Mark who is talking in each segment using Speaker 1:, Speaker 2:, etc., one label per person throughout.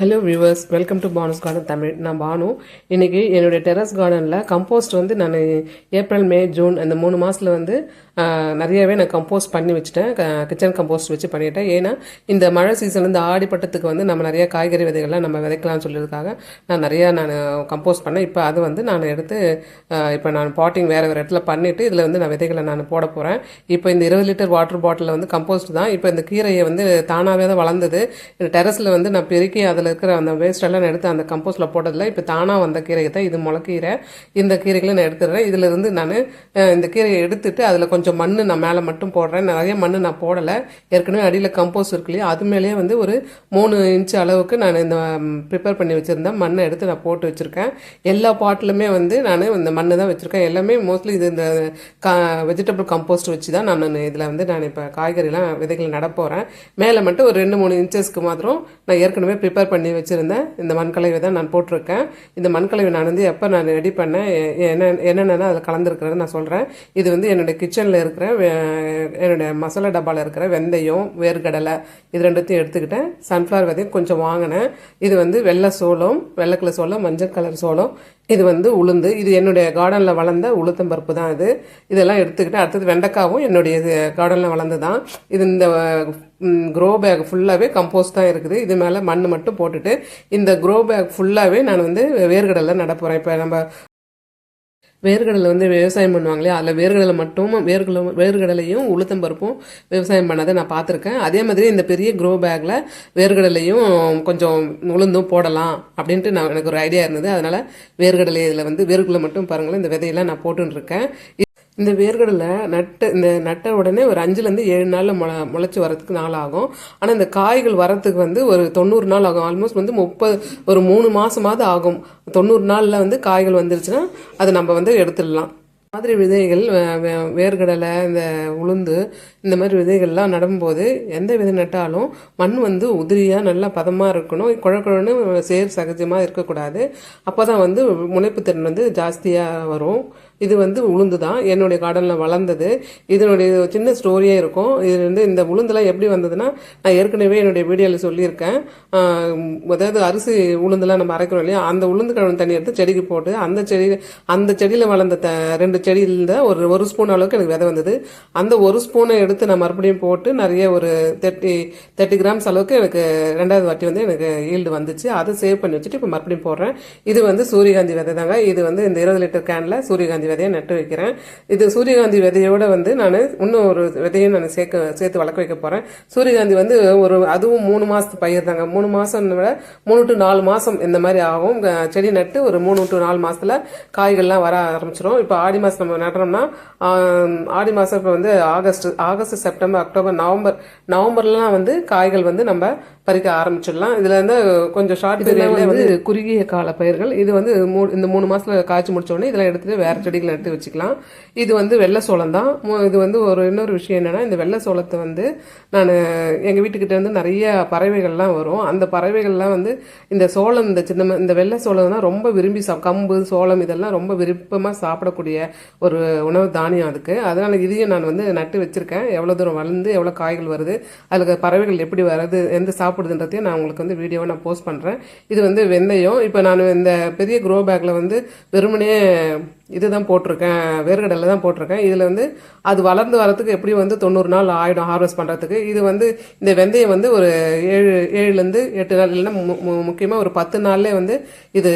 Speaker 1: Hello viewers welcome to Banu's garden Tamil நான் பானு. இன்னைக்கு என்னுடைய டெரஸ் கார்டனில் கம்போஸ்ட் வந்து நான் ஏப்ரல் மே ஜூன் அந்த மூணு மாதத்தில் வந்து நிறையவே நான் கம்போஸ்ட் பண்ணி வச்சுட்டேன். கிச்சன் கம்போஸ்ட் வச்சு பண்ணிட்டேன். ஏன்னா இந்த மழை சீசன் வந்து ஆடிப்பட்டத்துக்கு வந்து நம்ம நிறைய காய்கறி விதைகள்லாம் நம்ம விதைக்கலாம்னு சொல்லியிருக்காக நான் நிறையா நான் கம்போஸ்ட் பண்ணேன். இப்போ அது வந்து நான் எடுத்து இப்போ நான் பாட்டிங் வேறு வேறு இடத்துல பண்ணிவிட்டு இதில் வந்து நான் விதைகளை நான் போட போகிறேன் இப்போ இந்த இருபது லிட்டர் வாட்டர் பாட்டிலில் வந்து கம்போஸ்ட் தான். இப்போ இந்த கீரையை வந்து தானாகவே தான் வளர்ந்தது. இந்த டெரஸில் வந்து நான் பெருக்கி அதில் இருக்கிற அந்த வேஸ்ட் எல்லாம் நான் எடுத்து அந்த கம்போஸ்டில் போட்டதில் இப்போ தானாக வந்த கீரையை தான் இது முளைக்கீரை. இந்த கீரைகளை நான் எடுத்துடுறேன் இதிலிருந்து நான் இந்த கீரையை எடுத்துட்டு அதில் கொஞ்சம் மண் நான் மேலே மட்டும் போடுறேன். நிறைய மண் நான் போடலை. ஏற்கனவே அடியில் கம்போஸ்ட் இருக்கு இல்லையா அது மேலேயே வந்து ஒரு மூணு இன்ச் அளவுக்கு நான் இந்த ப்ரிப்பேர் பண்ணி வச்சுருந்தேன். மண்ணை எடுத்து நான் போட்டு வச்சுருக்கேன். எல்லா பாட்டிலுமே வந்து நான் இந்த மண்ணு தான் வச்சுருக்கேன். எல்லாமே மோஸ்ட்லி இது இந்த கா வெஜிடபிள் கம்போஸ்ட் வச்சு தான் நான் இதில் வந்து நான் இப்போ காய்கறிலாம் விதைகள் நட போகிறேன் மேலே மட்டும் ஒரு ரெண்டு மூணு இன்ச்சஸ்க்கு மாத்திரம் நான் ஏற்கனவே ப்ரிப்பேர் பண்ணி வச்சுருந்தேன். இந்த மண்கலவை தான் நான் போட்டிருக்கேன். இந்த மண்கலவை நான் வந்து எப்போ நான் ரெடி பண்ணேன் என்ன என்னென்ன அதில் கலந்துருக்கிறத நான் சொல்கிறேன் இது வந்து என்னுடைய கிச்சனில் இருக்கிற என்னுடைய மசாலா டப்பாவில் இருக்கிற வெந்தயம் வேர்க்கடலை இது ரெண்டுத்தையும் எடுத்துக்கிட்டேன். சன்ஃப்ளவர் விதையும் கொஞ்சம் வாங்கினேன். இது வந்து வெள்ளை சோளம் வெள்ளை கலர் சோளம் மஞ்சள் கலர் சோளம். இது வந்து உளுந்து. இது என்னுடைய கார்டனில் வளர்ந்த உளுத்தம்பருப்பு தான் இது. இதெல்லாம் எடுத்துக்கிட்டு அடுத்தது வெண்டைக்காவும் என்னுடைய கார்டனில் வளர்ந்து தான் இது இந்த க்ரோ பேக் ஃபுல்லாகவே கம்போஸ்ட் தான் இருக்குது. இது மேலே மண் மட்டும் போட்டுட்டு இந்த க்ரோ பேக் ஃபுல்லாகவே நான் வந்து வேர்கடலில் நடப்புகிறேன் இப்போ நம்ம வேர்கடலை வந்து விவசாயம் பண்ணுவாங்களே அதில் வேர்கடலை மட்டும் வேர்களும் வேர்கடலையும் உளுத்தம் பருப்பும் விவசாயம் பண்ணதை நான் பார்த்துருக்கேன். அதே மாதிரி இந்த பெரிய க்ரோ பேக்கில் வேர்கடலையும் கொஞ்சம் உளுந்தும் போடலாம் அப்படின்ட்டு நான் எனக்கு ஒரு ஐடியா இருந்தது. அதனால் வேர்கடலை இதில் வந்து வேர்க்கடலை மட்டும் பாருங்களேன் இந்த விதையெல்லாம் நான் போட்டுருக்கேன் இந்த வேர்கடலை நட்டு இந்த நட்ட உடனே ஒரு அஞ்சுலேருந்து ஏழு நாளில் முள முளைச்சி வரதுக்கு நாள் ஆகும் ஆனால் இந்த காய்கள் வரத்துக்கு வந்து ஒரு தொண்ணூறு நாள் ஆகும். ஆல்மோஸ்ட் வந்து முப்பது ஒரு மூணு மாதமாவது ஆகும். தொண்ணூறு நாளில் வந்து காய்கள் வந்துருச்சுன்னா அது நம்ம வந்து எடுத்துடலாம். மாதிரி விதைகள் வே- இந்த உளுந்து இந்த மாதிரி விதைகள்லாம் நடும்போது எந்த விதை நட்டாலும் மண் வந்து உதிரியாக நல்லா பதமாக இருக்கணும். குழ குழன்னு சேர் சகஜமாக இருக்கக்கூடாது. அப்போ தான் வந்து முளைப்பு திறன் வந்து ஜாஸ்தியாக வரும். இது வந்து உளுந்து தான் என்னுடைய கார்டனில் வளர்ந்தது. இதனுடைய சின்ன ஸ்டோரியே இருக்கும். இது வந்து இந்த உளுந்துலாம் எப்படி வந்ததுன்னா நான் ஏற்கனவே என்னுடைய வீடியோவில் சொல்லியிருக்கேன். அதாவது அரிசி உளுந்துலாம் நம்ம அரைக்கிறோம் இல்லையா? அந்த உளுந்து கழுவு தண்ணி எடுத்து செடிக்கு போட்டு அந்த செடி அந்த செடியில் வளர்ந்த த ரெண்டு செடியில் ஒரு ஒரு ஸ்பூன் அளவுக்கு எனக்கு விதை வந்தது. அந்த ஒரு ஸ்பூனை எடுத்து நான் மறுபடியும் போட்டு நிறைய ஒரு தேர்ட்டி தேர்ட்டி கிராம்ஸ் அளவுக்கு எனக்கு ரெண்டாவது வாட்டி வந்து எனக்கு ஈல்டு வந்துச்சு. அதை சேவ் பண்ணி வச்சுட்டு இப்போ மறுபடியும் போடுறேன். இது வந்து சூரியகாந்தி விதை தாங்க இது வந்து இந்த இருபது லிட்டர் கேனில் சூரியகாந்தி விதையை நட்டு வைக்கிறேன். இது சூரியகாந்தி விதையோட வந்து நான் இன்னும் ஒரு விதையும் நான் சேர்க்க சேர்த்து வளர்க்க வைக்க போகிறேன் சூரியகாந்தி வந்து ஒரு அதுவும் மூணு மாதத்து பயிர் தாங்க. மூணு மாதம் விட மூணு டு நாலு மாதம் இந்த மாதிரி ஆகும். செடி நட்டு ஒரு மூணு டு நாலு மாசத்துல காய்கள்லாம் வர ஆரம்பிச்சிரும். இப்போ ஆடி மாதம் நம்ம நடுறோம்னா ஆடி மாதம் இப்போ வந்து August August September October November நவம்பர்லாம் வந்து காய்கள் வந்து நம்ம பறிக்க ஆரம்பிச்சிடலாம். இதுல இருந்து கொஞ்சம் ஷார்ட் பீரியட்ல வந்து குறுகிய கால பயிர்கள். இது வந்து மூ- இந்த மூணு மாசத்துல காய்ச்சி முடிச்ச உடனே இதெல்லாம் எடுத்துட்டு வேற செடிகள் நட்டு வச்சுக்கலாம். இது வந்து வெள்ளை சோளம் தான் இது வந்து ஒரு இன்னொரு விஷயம் என்னென்னா இந்த வெள்ளை சோளத்தை வந்து நான் எங்கள் வீட்டுக்கிட்ட வந்து நிறைய பறவைகள்லாம் வரும். அந்த பறவைகள்லாம் வந்து இந்த சோளம் இந்த சின்ன இந்த வெள்ளை சோளம் தான் ரொம்ப விரும்பி சா கம்பு சோளம் இதெல்லாம் ரொம்ப விருப்பமாக சாப்பிடக்கூடிய ஒரு உணவு தானியம் அதுக்கு. அதனால் இதையும் நான் வந்து நட்டு வச்சுருக்கேன். எவ்வளோ தூரம் வளர்ந்து எவ்வளோ காய்கள் வருது அதுக்கு பறவைகள் எப்படி வருது எந்த சாப்பிடுதுன்றதையும் நான் உங்களுக்கு வந்து வீடியோவை நான் போஸ்ட் பண்ணுறேன் இது வந்து வெந்தயம். இப்போ நான் இந்த பெரிய க்ரோ பேக்கில் வந்து வெறுமனே இதுதான் போட்டிருக்கேன் வேர்க்கடலை தான் போட்டிருக்கேன். இதில் வந்து அது வளர்ந்து வரத்துக்கு எப்படி வந்து தொண்ணூறு நாள் ஆயிடும் ஹார்வெஸ்ட் பண்ணுறதுக்கு இது வந்து இந்த வெந்தயம் வந்து ஒரு ஏழு ஏழுலேருந்து எட்டு நாள் இல்லைன்னா முக்கியமாக ஒரு பத்து நாள்லேயே வந்து இது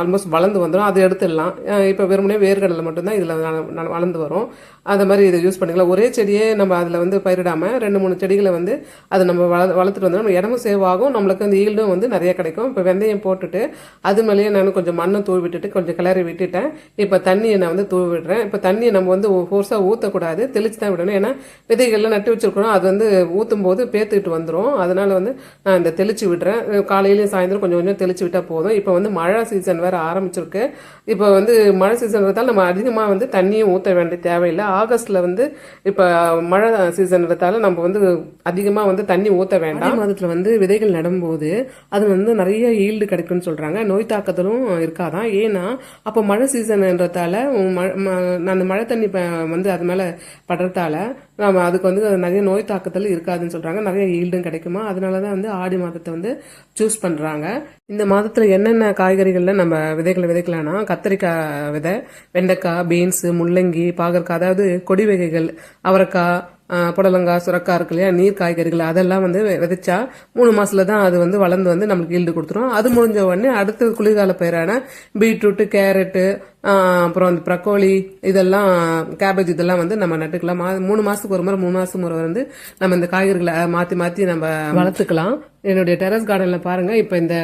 Speaker 1: ஆல்மோஸ்ட் வளர்ந்து வந்துடும் அதை எடுத்துடலாம். இப்போ வெறுமனே வேர்க்கடலை மட்டும்தான் இதில் வளர்ந்து வரும். அந்த மாதிரி இதை யூஸ் பண்ணிக்கலாம். ஒரே செடியே நம்ம அதில் வந்து பயிரிடாமல் ரெண்டு மூணு செடிகளை வந்து அதை நம்ம வள வளர்த்துட்டு வந்தோம் நம்ம இடமும் சேவ் ஆகும். நம்மளுக்கு வந்து ஈல்டும் வந்து நிறைய கிடைக்கும். இப்போ வெந்தயம் போட்டுட்டு அது மேலேயே நான் கொஞ்சம் மண்ணை தூவி விட்டுட்டு கொஞ்சம் கிளறி விட்டுட்டேன். இப்போ தண்ணியை நான் வந்து தூவி விடுறேன் இப்போ தண்ணியை நம்ம வந்து ஃபோர்ஸாக ஊற்றக்கூடாது தெளிச்சு தான் விடணும். ஏன்னா விதைகள்லாம் நட்டு வச்சிருக்கணும் அது வந்து ஊற்றும் போது பேத்துக்கிட்டு வந்துடும் அதனால் வந்து நான் இந்த தெளிச்சு விடுறேன். காலையிலையும் சாயந்தரம் கொஞ்சம் கொஞ்சம் தெளிச்சு விட்டால் போதும். இப்போ வந்து மழை சீசன் வேறு ஆரம்பிச்சிருக்கு. இப்போ வந்து மழை சீசன்றதால நம்ம அதிகமாக வந்து தண்ணியும் ஊற்ற வேண்டிய தேவையில்லை. ஆகஸ்ட்டில் வந்து இப்போ மழை சீசன்றதால நம்ம வந்து அதிகமாக வந்து தண்ணி ஊற்ற வேண்டாம். மாதத்தில் வந்து விதைகள் நடும்போது அது வந்து நிறைய ஈல்டு கிடைக்கும்னு சொல்கிறாங்க நோய் தாக்குதலும் இருக்காதான். ஏன்னா அப்போ மழை சீசன்ன்றதால காலத்தால் அந்த மழை தண்ணி வந்து அது மேலே படுறதால நம்ம அதுக்கு வந்து நிறைய நோய் தாக்கத்தில் இருக்காதுன்னு சொல்கிறாங்க நிறைய ஈல்டும் கிடைக்குமா? அதனால தான் வந்து ஆடி மாதத்தை வந்து சூஸ் பண்ணுறாங்க இந்த மாதத்தில் என்னென்ன காய்கறிகளில் நம்ம விதைகளை விதைக்கலாம்னா கத்திரிக்காய் விதை வெண்டைக்காய் பீன்ஸு முள்ளங்கி பாகற்காய் அதாவது கொடி வகைகள் அவரைக்காய் புடலங்காய் சுரக்காய் இருக்கு இல்லையா நீர் காய்கறிகள் அதெல்லாம் வந்து விதைச்சா மூணு மாசத்துல தான் அது வந்து வளர்ந்து வந்து நம்மளுக்கு ஈல்டு கொடுத்துரும். அது முடிஞ்ச உடனே அடுத்த குளிர்கால பயிரான பீட்ரூட்டு கேரட்டு அப்புறம் அந்த ப்ரக்கோலி இதெல்லாம் கேபேஜ் இதெல்லாம் வந்து நம்ம நட்டுக்கலாம். மா- மூணு மாசத்துக்கு ஒரு முறை மூணு மாசத்துக்கு முறை வந்து நம்ம இந்த காய்கறிகளை மாத்தி மாத்தி நம்ம வளர்த்துக்கலாம். என்னுடைய டெரஸ் கார்டன்ல பாருங்க இப்ப இந்த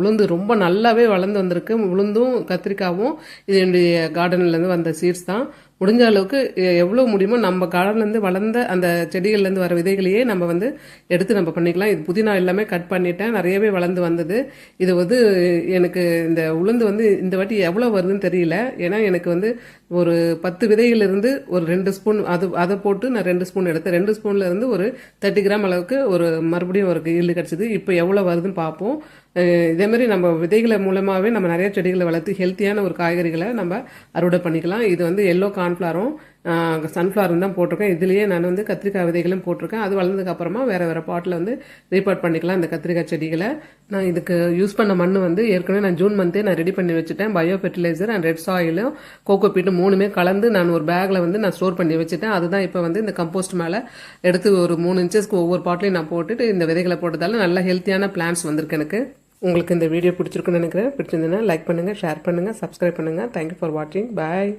Speaker 1: உளுந்து ரொம்ப நல்லாவே வளர்ந்து வந்திருக்கு. உளுந்தும் கத்திரிக்காவும் இது என்னுடைய கார்டன்ல இருந்து வந்த சீட்ஸ் தான். முடிஞ்ச அளவுக்கு எ- முடியுமோ நம்ம காலம்லேருந்து இருந்து வளர்ந்த அந்த செடிகள்லேருந்து வர விதைகளையே நம்ம வந்து எடுத்து நம்ம பண்ணிக்கலாம். இது புதினா எல்லாமே கட் பண்ணிட்டேன். நிறையவே வளர்ந்து வந்தது. இது வந்து எனக்கு இந்த உளுந்து வந்து இந்த வாட்டி எவ்வளோ வருதுன்னு தெரியல. ஏன்னா எனக்கு வந்து ஒரு பத்து விதையிலிருந்து இருந்து ஒரு ரெண்டு ஸ்பூன் அது அதை போட்டு நான் ரெண்டு ஸ்பூன் எடுத்தேன். ரெண்டு ஸ்பூன்லேருந்து ஒரு தேர்ட்டி கிராம் அளவுக்கு ஒரு மறுபடியும் ஒரு ஈல்டு கிடச்சிது. இப்போ எவ்வளோ வருதுன்னு பார்ப்போம். இதே மாதிரி நம்ம விதைகளை மூலமாகவே நம்ம நிறைய செடிகளை வளர்த்து ஹெல்த்தியான ஒரு காய்கறிகளை நம்ம அறுவடை பண்ணிக்கலாம். இது வந்து எல்லோ கார்ன்ஃப்ளாரும் சன்ஃப்ளவரும் தான் போட்டிருக்கேன். இதுலேயே நான் வந்து கத்திரிக்காய் விதைகளும் போட்டிருக்கேன். அது வளர்ந்ததுக்கப்புறமா வேறு வேறு பாட்டில் வந்து ரீபார்ட் பண்ணிக்கலாம் இந்த கத்திரிக்காய் செடிகளை. நான் இதுக்கு யூஸ் பண்ண மண் வந்து ஏற்கனவே நான் ஜூன் மந்தே நான் ரெடி பண்ணி வச்சுட்டேன். பயோ ஃபெர்டிலைசர் அண்ட் ரெட் சாயிலும் கோகோ பீட்டு மூணுமே கலந்து நான் ஒரு பேக்கில் வந்து நான் ஸ்டோர் பண்ணி வச்சுட்டேன். அதுதான் இப்போ வந்து இந்த கம்போஸ்ட் மேலே எடுத்து ஒரு மூணு இன்ச்சஸ்க்கு ஒவ்வொரு பாட்டிலையும் நான் போட்டுட்டு இந்த விதைகளை போட்டதால நல்ல ஹெல்த்தியான பிளான்ஸ் வந்திருக்கு எனக்கு. உங்களுக்கு இந்த வீடியோ பிடிச்சிருக்குன்னு நினைக்கிறேன். பிடிச்சிருந்ததுன்னா லைக் பண்ணுங்கள் ஷேர் பண்ணுங்கள் சப்ஸ்கிரைப் பண்ணுங்க. தேங்க்யூ ஃபார் வாட்சிங் பாய்